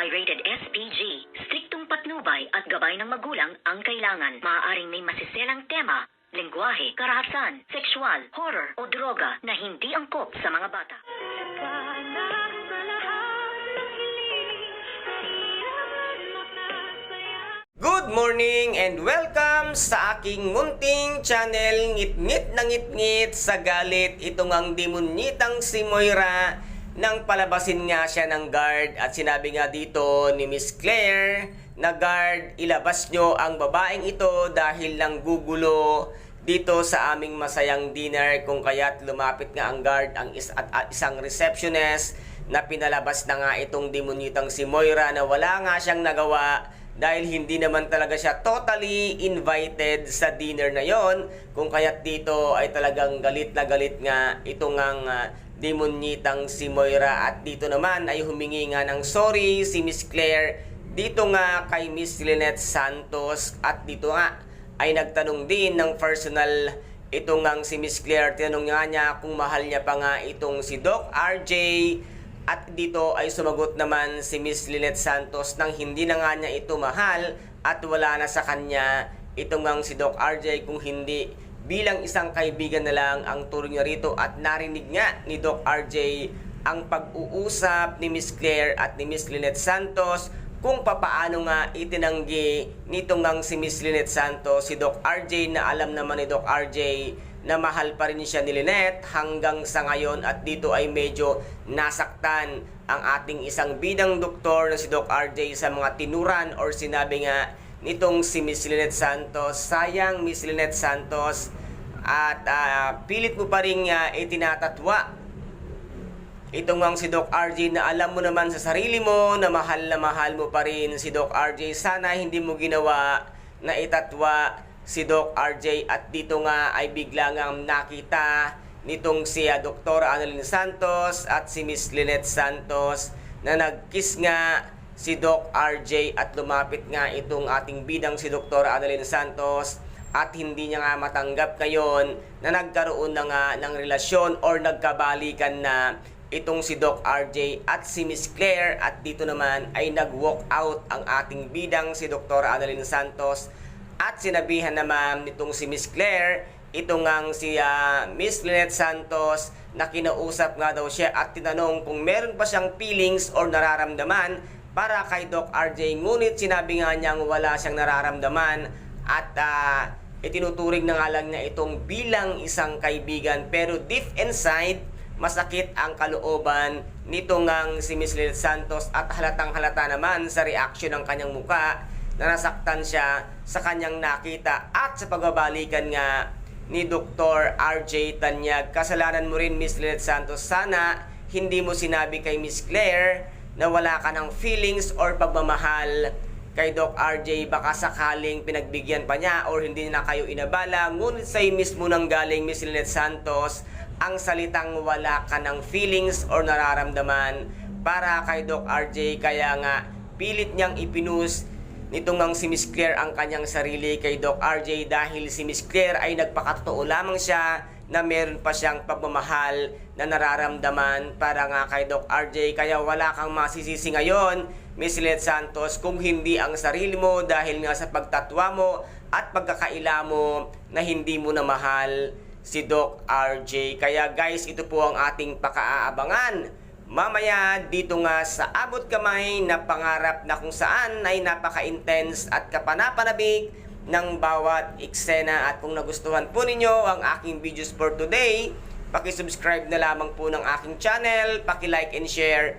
ay rated SPG. Striktong patnubay at gabay ng magulang ang kailangan. Maaaring may masiselang tema, lengguwahe, karahasan, sexual, horror o droga na hindi angkop sa mga bata. Good morning and welcome sa aking munting channel Ngit-ngit na ngit-ngit sa galit Itong ang demonitang si Moira Nang palabasin nga siya ng guard At sinabi nga dito ni Miss Claire Na guard, ilabas nyo ang babaeng ito Dahil lang gugulo dito sa aming masayang dinner. Kung kaya't lumapit nga ang guard ang is- at, at isang receptionist Na pinalabas na nga itong demonitang si Moira Na wala nga siyang nagawa dahil hindi naman talaga siya totally invited sa dinner na yon. Kung kaya't dito ay talagang galit na galit nga itong ang uh, demonyitang si Moira at dito naman ay humingi nga ng sorry si Miss Claire. Dito nga kay Miss Lynette Santos at dito nga ay nagtanong din ng personal. Itong ang si Miss Claire tinanong nga niya kung mahal niya pa nga itong si Doc RJ at dito ay sumagot naman si Miss Lynette Santos nang hindi na nga niya ito mahal at wala na sa kanya. Itong ang si Doc RJ kung hindi bilang isang kaibigan na lang ang turing niya rito at narinig nga ni Doc RJ ang pag-uusap ni Miss Claire at ni Miss Lynette Santos kung papaano nga itinanggi nitong ang si Miss Lynette Santos si Doc RJ na alam naman ni Doc RJ na mahal pa rin siya ni Lynette hanggang sa ngayon at dito ay medyo nasaktan ang ating isang bidang doktor na si Doc RJ sa mga tinuran or sinabi nga nitong si Miss Lynette Santos. Sayang Miss Lynette Santos at ah, pilit mo pa rin nga itinatatwa Itong ang si Doc RJ na alam mo naman sa sarili mo na mahal na mahal mo pa rin si Doc RJ. Sana hindi mo ginawa na itatwa si Doc RJ at dito nga ay bigla nga nakita nitong si ah, Dr. Annalyn Santos at si Miss Lynette Santos na nagkiss nga si Doc RJ at lumapit nga itong ating bidang si Dr. Annalyn Santos at hindi niya nga matanggap ngayon na nagkaroon na nga ng relasyon or nagkabalikan na itong si Doc RJ at si Miss Claire at dito naman ay nag-walk out ang ating bidang si Dr. Annalyn Santos at sinabihan naman nitong si Miss Claire ito ngang si ah, Miss Lynette Santos na kinausap nga daw siya at tinanong kung meron pa siyang feelings or nararamdaman para kay Doc RJ ngunit sinabi nga niyang wala siyang nararamdaman at ah, itinuturing na nga lang niya itong bilang isang kaibigan pero deep inside masakit ang kalooban nito ngang si Miss Lynette Santos at halatang halata naman sa reaction ng kanyang muka na nasaktan siya sa kanyang nakita at sa pagbabalikan nga ni Dr. RJ Tanyag. Kasalanan mo rin Miss Lynette Santos. Sana hindi mo sinabi kay Miss Claire na wala ka ng feelings or pagmamahal kay Doc RJ baka sakaling pinagbigyan pa niya or hindi na kayo inabala. Ngunit sa'yo mismo nang galing Miss Lynette Santos ang salitang wala ka ng feelings or nararamdaman para kay Doc RJ kaya nga pilit niyang ipinus nitong ang si Miss Claire ang kanyang sarili kay Doc RJ dahil si Miss Claire ay nagpakatotoo lamang siya na meron pa siyang pagmamahal na nararamdaman para nga kay Doc RJ kaya wala kang masisisi ngayon Miss Lynette Santos kung hindi ang sarili mo dahil nga sa pagtatwa mo at pagkakaila mo na hindi mo na mahal si Doc RJ kaya guys ito po ang ating pakaabangan Mamaya dito nga sa abot kamay na pangarap na kung saan ay napaka-intense at kapanapanabik ng bawat eksena. At kung nagustuhan po ninyo ang aking videos for today, paki-subscribe na lamang po ng aking channel, paki-like and share